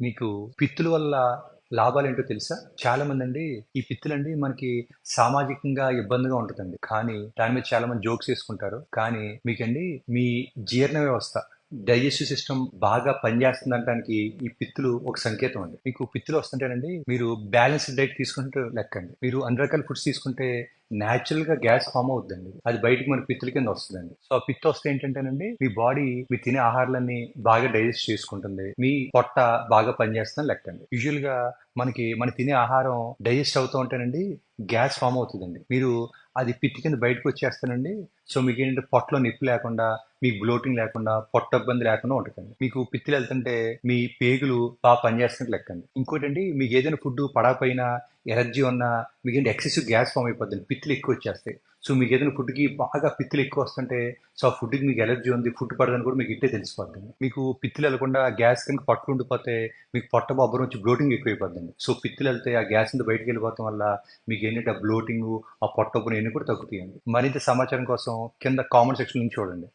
మీకు పిత్తుల వల్ల లాభాలు ఏంటో తెలుసా? చాలా మంది అండి ఈ పిత్తులండి మనకి సామాజికంగా ఇబ్బందిగా ఉంటుందండి. కానీ దాని మీద చాలా మంది జోక్స్ చేసుకుంటారు కానీ మీకండి మీ జీర్ణ వ్యవస్థ డైజెస్టివ్ సిస్టమ్ బాగా పనిచేస్తుందనడానికి ఈ పిత్తులు ఒక సంకేతం అండి. మీకు పిత్తులు వస్తుంటేనండి మీరు బ్యాలెన్స్డ్ డైట్ తీసుకుంటే లెక్కండి. మీరు అన్ని రకాల ఫుడ్స్ తీసుకుంటే న్యాచురల్గా గ్యాస్ ఫామ్ అవుతుందండి అది బయటకు మన పిత్తుల కింద వస్తుందండి. సో ఆ పిత్త వస్తే ఏంటంటేనండి మీ బాడీ మీరు తినే ఆహారాలన్నీ బాగా డైజెస్ట్ చేసుకుంటుంది. మీ పొట్ట బాగా పనిచేస్తుందని లెక్కండి. యూజువల్గా మనకి మన తినే ఆహారం డైజెస్ట్ అవుతూ ఉంటేనండి గ్యాస్ ఫామ్ అవుతుందండి. మీరు అది పిత్తి కింద బయటకు వచ్చేస్తానండి. సో మీకు ఏంటంటే పొట్టలో నొప్పి లేకుండా మీకు బ్లోటింగ్ లేకుండా పొట్ట ఇబ్బంది లేకుండా ఉంటుంది మీకు పిత్తులు వెళ్తుంటే మీ పేగులు బాగా పనిచేస్తున్నట్టు లెక్కండి. ఇంకోటండి మీకు ఏదైనా ఫుడ్ పడకపోయినా ఎలర్జీ ఉన్నా మీకు ఏంటి ఎక్సెసివ్ గ్యాస్ ఫామ్ అయిపోతుంది పిత్తులు ఎక్కువ వచ్చేస్తాయి. సో మీకు ఏదైనా ఫుడ్కి బాగా పిత్తులు ఎక్కువ వస్తుంటే సో ఆ ఫుడ్కి మీకు ఎలర్జీ ఉంది ఫుడ్ పడదని కూడా మీకు ఇట్టే తెలిసిపోతుంది మీకు పిత్తులు వెళ్ళకుండా గ్యాస్ కనుక పట్టు ఉండిపోతే మీకు పొట్ట బొబ్బరం వచ్చి బ్లోటింగ్ ఎక్కువైపోతుంది సో పిత్తులు వెళ్తే ఆ గ్యాస్ నుంచి బయటికి వెళ్ళిపోవడం వల్ల మీకు ఏంటంటే ఆ బ్లోటింగ్ ఆ పొట్ట ఉబ్బరం కూడా తగ్గుతాయండి. మరింత సమాచారం కోసం కింద కామెంట్ సెక్షన్ నుంచి చూడండి.